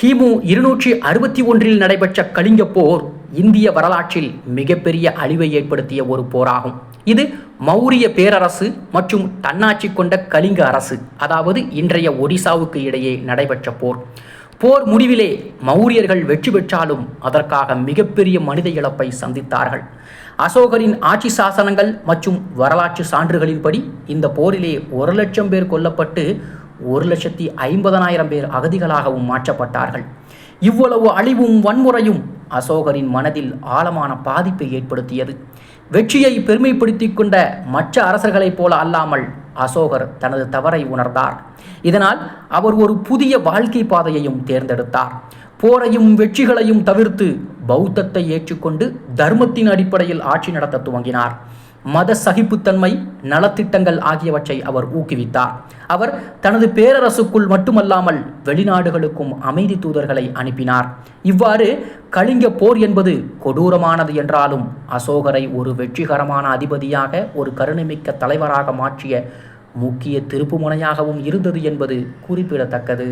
கிமு இருநூற்றி அறுபத்தி ஒன்றில் நடைபெற்ற கலிங்க போர் இந்திய வரலாற்றில் மிகப்பெரிய அழிவை ஏற்படுத்திய ஒரு போராகும். இது மௌரிய பேரரசு மற்றும் தன்னாட்சி கொண்ட கலிங்க அரசு அதாவது இன்றைய ஒடிசாவுக்கு இடையே நடைபெற்ற போர். போர் முடிவிலே மௌரியர்கள் வெற்றி பெற்றாலும் அதற்காக மிகப்பெரிய மனித இழப்பை சந்தித்தார்கள். அசோகரின் ஆட்சி சாசனங்கள் மற்றும் வரலாற்று சான்றுகளின்படி இந்த போரிலே ஒரு லட்சம் பேர் கொல்லப்பட்டு ஒரு லட்சத்தி ஐம்பதனாயிரம் பேர் அகதிகளாகவும் மாற்றப்பட்டார்கள். இவ்வளவு அழிவும் வன்முறையும் அசோகரின் மனதில் ஆழமான பாதிப்பை ஏற்படுத்தியது. வெற்றியை பெருமைப்படுத்தி கொண்ட மற்ற அரசர்களைப் போல அல்லாமல் அசோகர் தனது தவறை உணர்ந்தார். இதனால் அவர் ஒரு புதிய வாழ்க்கை பாதையையும் தேர்ந்தெடுத்தார். போரையும் வெற்றிகளையும் தவிர்த்து பௌத்தத்தை ஏற்றுக்கொண்டு தர்மத்தின் அடிப்படையில் ஆட்சி நடத்த துவங்கினார். மத சகிப்புத்தன்மை நலத்திட்டங்கள் ஆகியவற்றை அவர் ஊக்குவித்தார். அவர் தனது பேரரசுக்குள் மட்டுமல்லாமல் வெளிநாடுகளுக்கும் அமைதி தூதர்களை அனுப்பினார். இவ்வாறு கலிங்க போர் என்பது கொடூரமானது என்றாலும் அசோகரை ஒரு வெற்றிகரமான அதிபதியாக ஒரு கருணைமிக்க தலைவராக மாற்றிய முக்கிய திருப்புமுனையாகவும் இருந்தது என்பது குறிப்பிடத்தக்கது.